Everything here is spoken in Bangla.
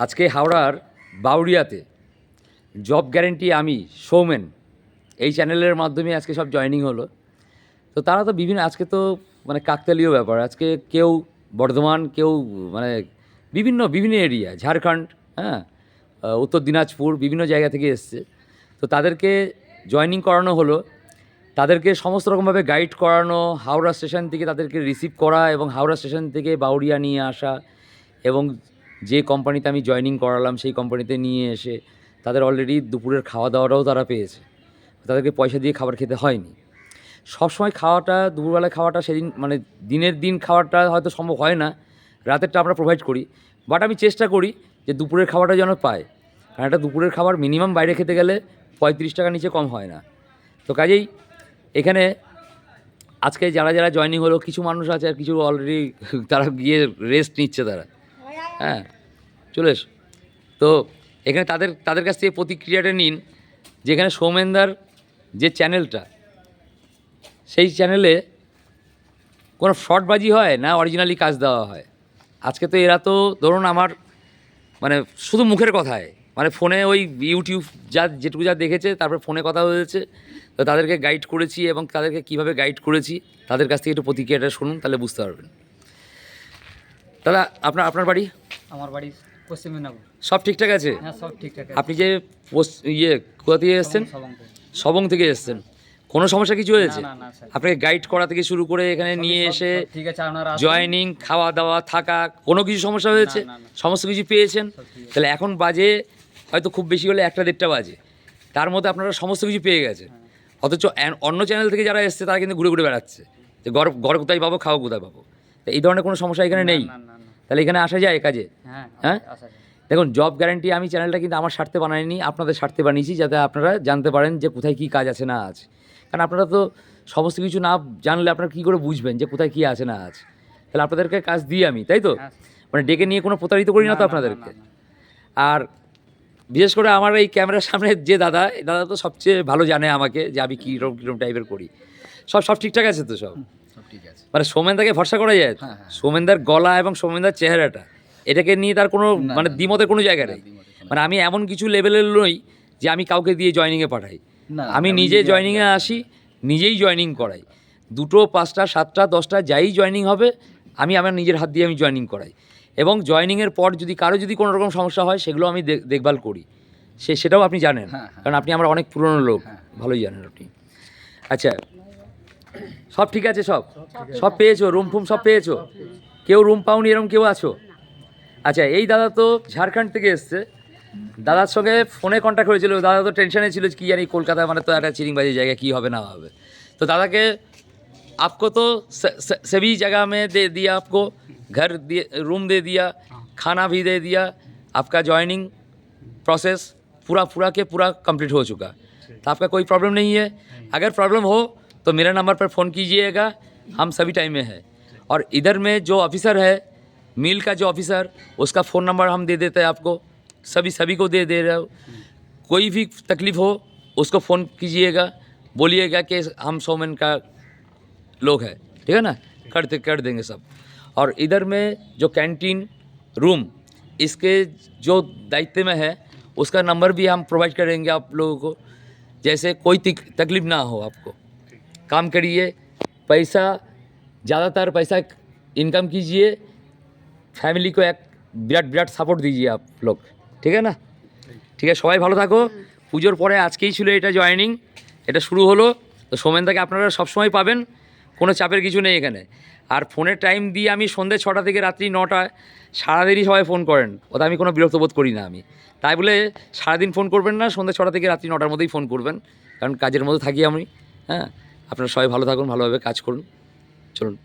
আজকে হাওড়ার বাউরিয়াতে জব গ্যারেন্টি আমি সৌমেন এই চ্যানেলের মাধ্যমে আজকে সব জয়েনিং হলো। তো তারা তো বিভিন্ন, আজকে তো মানে কাকতালীয় ব্যাপার, আজকে কেউ বর্ধমান, কেউ মানে বিভিন্ন বিভিন্ন এরিয়া ঝাড়খণ্ড হ্যাঁ উত্তর দিনাজপুর, বিভিন্ন জায়গা থেকে এসছে। তো তাদেরকে জয়েনিং করানো হলো। তাদেরকে সমস্ত রকমভাবে গাইড করানো, হাওড়া স্টেশন থেকে তাদেরকে রিসিভ করা এবং হাওড়া স্টেশন থেকে বাউরিয়া নিয়ে আসা এবং যে কোম্পানিতে আমি জয়েনিং করালাম সেই কোম্পানিতে নিয়ে এসে তাদের অলরেডি দুপুরের খাওয়া দাওয়াটাও তারা পেয়েছে। তাদেরকে পয়সা দিয়ে খাবার খেতে হয়নি। সবসময় খাওয়াটা দুপুরবেলা খাওয়াটা সেদিন মানে দিনের দিন খাওয়াটা হয়তো সম্ভব হয় না। রাতেরটা আমরা প্রোভাইড করি। বাট আমি চেষ্টা করি যে দুপুরের খাবারটা যেন পায় কারণ একটা দুপুরের খাবার মিনিমাম বাইরে খেতে গেলে পঁয়ত্রিশ টাকা নিচে কম হয় না। তো কাজেই এখানে আজকে যারা যারা জয়েনিং হলো কিছু মানুষ আছে আর কিছু অলরেডি তারা গিয়ে রেস্ট নিচ্ছে তারা। হ্যাঁ। চলে এসো। তো এখানে তাদের তাদের কাছ থেকে প্রতিক্রিয়াটা নিন যেখানে সৌমেনদার যে চ্যানেলটা, সেই চ্যানেলে কোনো ফ্রডবাজি হয় না অরিজিনালি কাজ দেওয়া হয়? আজকে তো এরা তো ধরুন আমার মানে শুধু মুখের কথায় মানে ফোনে ওই ইউটিউব যা, যেটুকু যা দেখেছে, তারপর ফোনে কথা হয়েছে তো তাদেরকে গাইড করেছি এবং তাদেরকে কীভাবে গাইড করেছি, তাদের কাছ থেকে একটু প্রতিক্রিয়াটা শুনুন, তাহলে বুঝতে পারবেন। দাদা আপনার আপনার বাড়ি? আমার বাড়ি পশ্চিম মেদিনীপুর। সব ঠিকঠাক আছে? হ্যাঁ সব ঠিকঠাক আছে। আপনি যে পোস্ট ইয়ে কোথা থেকে এসছেন। সবং থেকে। এসছেন। কোনো সমস্যা কিছু হয়েছে? না না স্যার। আপনাকে গাইড করা থেকে শুরু করে এখানে নিয়ে সব- এসে সব ঠিক আছে আপনারা আসুন। জয়েনিং খাওয়া দাওয়া থাকা কোনো কিছু সমস্যা হয়েছে? না, না। সমস্ত কিছু পেয়েছেন? ঠিক তাহলে এখন বাজে হয়তো খুব বেশি হলে একটা দেড়টা বাজে। তার মধ্যে আপনারা সমস্ত কিছু পেয়ে গেছে অথচ অ্যান- অন্য চ্যানেল থেকে যারা এসছে তারা কিন্তু ঘুরে ঘুরে বেড়াচ্ছে। যে ঘর ঘর কোথায় পাবো খাওয়া কোথায় পাবো? তো এই ধরনের কোনো সমস্যা এখানে নেই? না না না তাহলে এখানে আসা যায় কাজে? হ্যাঁ হ্যাঁ? দেখুন জব গ্যারান্টি আমি চ্যানেলটা কিন্তু আমার স্বার্থে বানাইনি আপনাদের স্বার্থে বানিয়েছি যাতে আপনারা জানতে পারেন যে কোথায় কী কাজ আছে না আছে। কারণ আপনারা তো সমস্ত কিছু না জানলে আপনারা কী করে বুঝবেন যে কোথায় কী আছে না আছে? তাহলে আপনাদেরকে কাজ দিই আমি তাই তো? হ্যাঁ। মানে ডেকে নিয়ে কোনো প্রতারিত করি না তো আপনাদেরকে। আর বিশেষ করে আমার এই ক্যামেরার সামনে যে দাদা এই দাদা তো সবচেয়ে ভালো জানে আমাকে যে আমি কীরকম কীরকম টাইপের করি। সব সব ঠিকঠাক আছে তো সব? ঠিক আছে। মানে সৌমেনদাকে ভরসা করা যায়? হ্যাঁ, হ্যাঁ। সৌমেনদার গলা এবং সৌমেনদার চেহারাটা এটাকে নিয়ে তার কোনো মানে দ্বিমতের কোনো জায়গা নেই। মানে আমি এমন কিছু লেভেলের নই যে আমি কাউকে দিয়ে জয়নিংয়ে পাঠাই। আমি নিজে জয়নিংয়ে আসি নিজেই জয়নিং করাই। দুটো পাঁচটা সাতটা দশটা যাই জয়নিং হবে আমি আমার নিজের হাত দিয়ে আমি জয়নিং করাই। এবং জয়নিংয়ের পর যদি কারও যদি কোনো রকম সমস্যা হয় সেগুলো আমি দেখভাল করি। সে সেটাও আপনি জানেন হ্যাঁ। কারণ আপনি আমার অনেক পুরনো লোক। ভালোই জানেন আপনি। আচ্ছা সব ঠিক আছে সব সব পেয়েছো রুম ফুম সব পেয়েছো কেউ রুম পাওনি এরকম কেউ আছো আচ্ছা এই দাদা তো ঝাড়খণ্ড থেকে এসছে দাদার সঙ্গে ফোনে কন্ট্যাক্ট হয়েছিল দাদা তো টেনশনে ছিল কি জানি কলকাতা মানে তো একটা চিরিংবাজি জায়গা কী হবে না হবে তো দাদাকে आपको तो स- स- सभी जगह में दे दिया आपको घर दिए रूम दे दिया खाना भी दे दिया आपका जॉइनिंग प्रोसेस पूरा पूरा के पूरा कंप्लीट हो चुका तो आपका कोई प्रॉब्लम नहीं है अगर प्रॉब्लम हो तो मेरे नंबर पर फ़ोन कीजिएगा। हम सभी टाइम में हैं। और इधर में जो ऑफिसर है मिल का जो ऑफिसर उसका फ़ोन नंबर हम दे देते हैं आपको। सभी सभी को दे दे रहे हो। कोई भी तकलीफ़ हो, उसको फ़ोन कीजिएगा। बोलिएगा कि हम सोमन का लोग है। ठीक है ना? कर दे कर देंगे सब। और इधर में जो कैंटीन रूम इसके जो दायित्व में है, उसका नंबर भी हम प्रोवाइड करेंगे आप लोगों को। जैसे कोई तकलीफ़ ना हो आपको। काम करिए पैसा ज़्यादातर पैसा इनकम कीजिए फैमिली को एक বিরাট বিরাট সাপোর্ট দিজিয়ে আপ লোক ঠিক আছে না ঠিক আছে সবাই ভালো থাকো পুজোর পরে আজকেই ছিল এটা জয়েনিং এটা শুরু হলো তো সোমেনদাকে আপনারা সবসময় পাবেন কোনো চাপের কিছু নেই এখানে আর ফোনের টাইম দিয়ে আমি সন্ধ্যে ছটা থেকে রাত্রি নটা সারাদিনই সবাই ফোন করেন ওটা আমি কোনো বিরক্ত বোধ করি না আমি তাই বলে সারাদিন ফোন করবেন না সন্ধ্যে ছটা থেকে রাত্রি নটার মধ্যেই ফোন করবেন কারণ কাজের মধ্যে থাকি আমি হ্যাঁ আপনারা সবাই ভালো থাকুন ভালোভাবে কাজ করুন। চলুন।